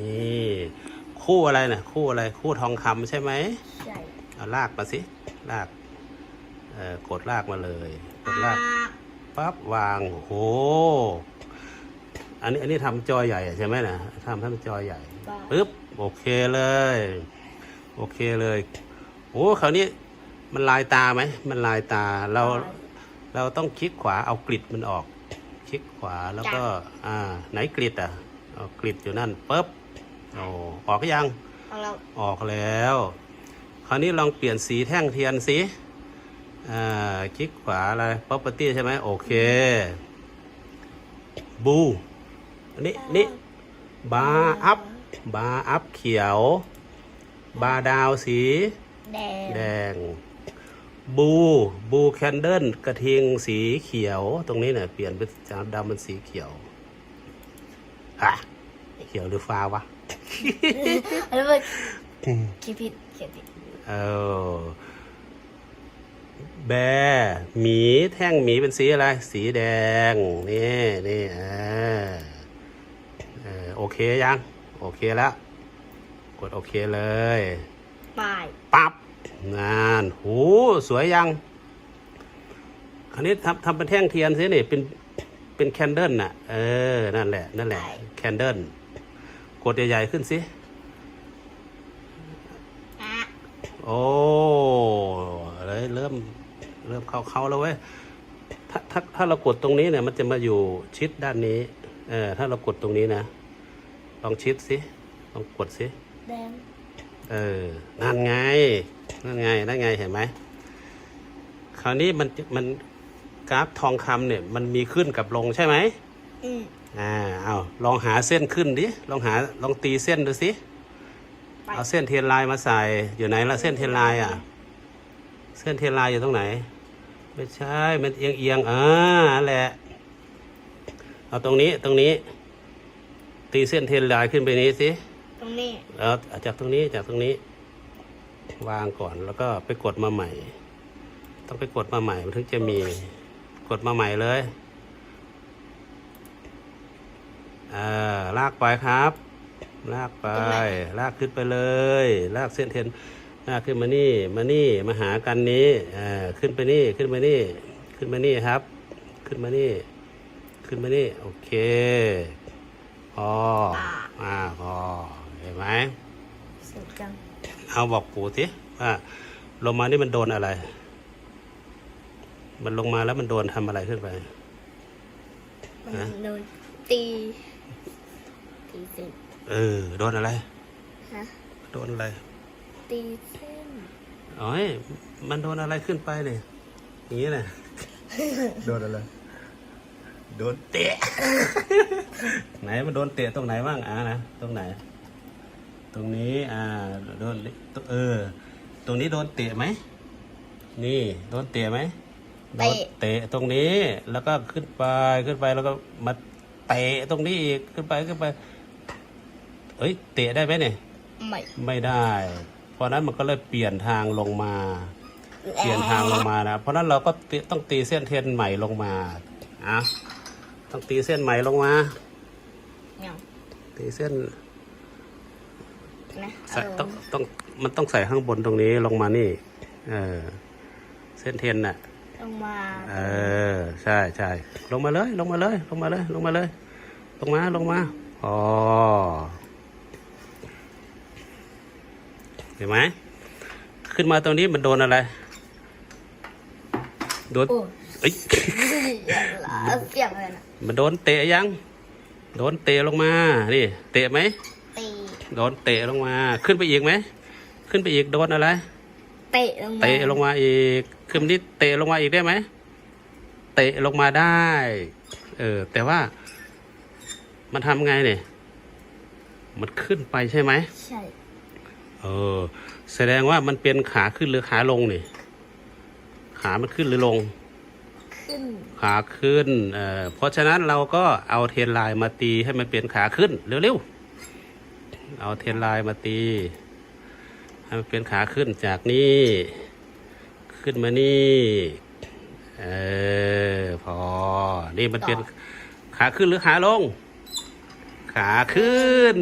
นี่คู่อะไรนะคู่อะไรคู่ทองคำใช่ไหมใช่เอาลากมาสิลากเอ่อกดลากมาเลยกดลากปั๊บวางโอ้โหอันนี้อันนี้ทำจอใหญ่ใช่ไหมนะทำทำจอใหญ่บ้าปึ๊บโอเคเลย โอเคเลยโอ้คราวนี้มันลายตาไหมมันลายตาเราเราต้องคลิกขวาเอากริดมันออก คลิกขวาแล้วก็อ่าไหนกริดอะเอากริดอยู่นั่นปุ๊บ โอ้ออกหรือยังของเราออกแล้ว คราวนี้ลองเปลี่ยนสีแท่งเทียนสิอ่าคลิกขวาอะไร property ใช่ไหมโอเค บูอันนี้นี่บาร์อัพบาร์อัพเขียว บาร์ดาวสี แดงแดง บูบูแคนเดิลกระทิงสีเขียว ตรงนี้เนี่ยเปลี่ยนเป็นจากดำเป็นสีเขียวฮะเขียวหรือฟ้าวะ แล้วมันคิดผิดเขียนผิดเออแบร์หมีแท่งหมีเป็นสีอะไร สีแดง นี่นี่เออเออโอเคยัง โอเคแล้ว กดโอเคเลยป้ายปับ๊บนานหูสวยยัง คราวนี้ทำทำเป็นแท่งเทียนสินี่เป็นเป็นแคนเดิลน่ะ เออ นั่นแหละ นั่นแหละ แคนเดิล กดใหญ่ๆขึ้นสิอะโอ้เลยเริ่มเริ่มเข้าเข้าแล้วเว้ย ถ้าถ้าถ้าเรากดตรงนี้เนี่ย มันจะมาอยู่ชิดด้านนี้ เออ ถ้าเรากดตรงนี้นะ ลองชิดสิ ลองกดสิ แดง เออ นั่นไง นั่นไง นั่นไง เห็นไหม คราวนี้มันมันกราฟทองคำเนี่ย มันมีขึ้นกับลงใช่ไหม อืมอ่าเอาลองหาเส้นขึ้นดิ ลองหาลองตีเส้นดูสิไปเอาเส้นเทียนลายมาใส่ อยู่ไหนละเส้นเทียนลายอะ เส้นเทียนลายอยู่ตรงไหน ไม่ใช่ มันเอียงเอียงๆอ่านั่นแหละ เอาตรงนี้ตรงนี้ ตีเส้นเทียนลายขึ้นไปนี้สิ ตรงนี้ แล้วจากตรงนี้จากตรงนี้ วางก่อนแล้วก็ไปกดมาใหม่ ต้องไปกดมาใหม่มันถึงจะมี กดมาใหม่เลย อ่าลากไปครับ ลากไป ลากขึ้นไปเลย ลากเส้นเทียนลากขึ้นมานี่ มานี่มาหากันนี้อ่าขึ้นไปนี่ขึ้นมานี่ ขึ้นมานี่ครับ ขึ้นมานี่ ขึ้นมานี่ โอเคพออ่าพอเห็นไหมสุดจังเอาบอกปู่สิว่าลงมานี่มันโดนอะไร มันลงมาแล้วมันโดนทำอะไรขึ้นไปมันฮะโดนตี ตีเส้นเออ โดนอะไร ฮะโดนอะไรตีเส้นอ๋อยมันโดนอะไรขึ้นไปเนี่ยอย่างนี้นะโดนอะไร โดนเตะ ไหนมันโดนเตะตรงไหนบ้างอ่านะตรงไหน ตรงนี้อ่าโดนเออ ตรงนี้โดนเตะไหมนี่โดนเตะไหมโดนเตะตรงนี้แล้วก็ขึ้นไปขึ้นไปแล้วก็มาเตะตรงนี้อีกขึ้นไปขึ้นไป เอ้ย เตะได้ไหมเนี่ย ไม่ไม่ได้ เพราะนั้นมันก็เลยเปลี่ยนทางลงมา เปลี่ยนทางลงมานะ เพราะนั้นเราก็ตีต้องตีเส้นเทียนใหม่ลงมาอะต้องตีเส้นใหม่ลงมาเนี่ยตีเส้นนะใส่เอาต้องต้องมันต้องใส่ข้างบนตรงนี้ลงมานี่ เออ เส้นเทียนน่ะ ลงมา เออ ใช่ใช่ลงมาเลย ลงมาเลย ลงมาเลย ลงมาเลย ลงมา ลงมา อ๋อ เห็นไหม ขึ้นมาตรงนี้มันโดนอะไร โดนโอ้เอ้ยเสียงเลยนะมันโดนเตะยัง โดนเตะลงมา นี่ เตะไหมตีโดนเตะลงมา ขึ้นไปอีกไหม ขึ้นไปอีกโดนอะไร เตะลงมา เตะลงมาอีก ขึ้นนี้เตะลงมาอีกได้ไหม เตะลงมาได้ เออ แต่ว่า มันทำไงเนี่ย มันขึ้นไปใช่ไหม ใช่เออ แสดงว่ามันเป็นขาขึ้นหรือขาลงนี่ ขามันขึ้นหรือลง ขึ้น ขาขึ้น เอ่อ เพราะฉะนั้นเราก็เอาเทนไลน์มาตีให้มันเป็นขาขึ้นเร็วๆ เอาเทนไลน์มาตีให้มันเป็นขาขึ้นจากนี่ขึ้นมานี่ เออ พอ นี่มันเป็นขาขึ้นหรือขาลง ขาขึ้น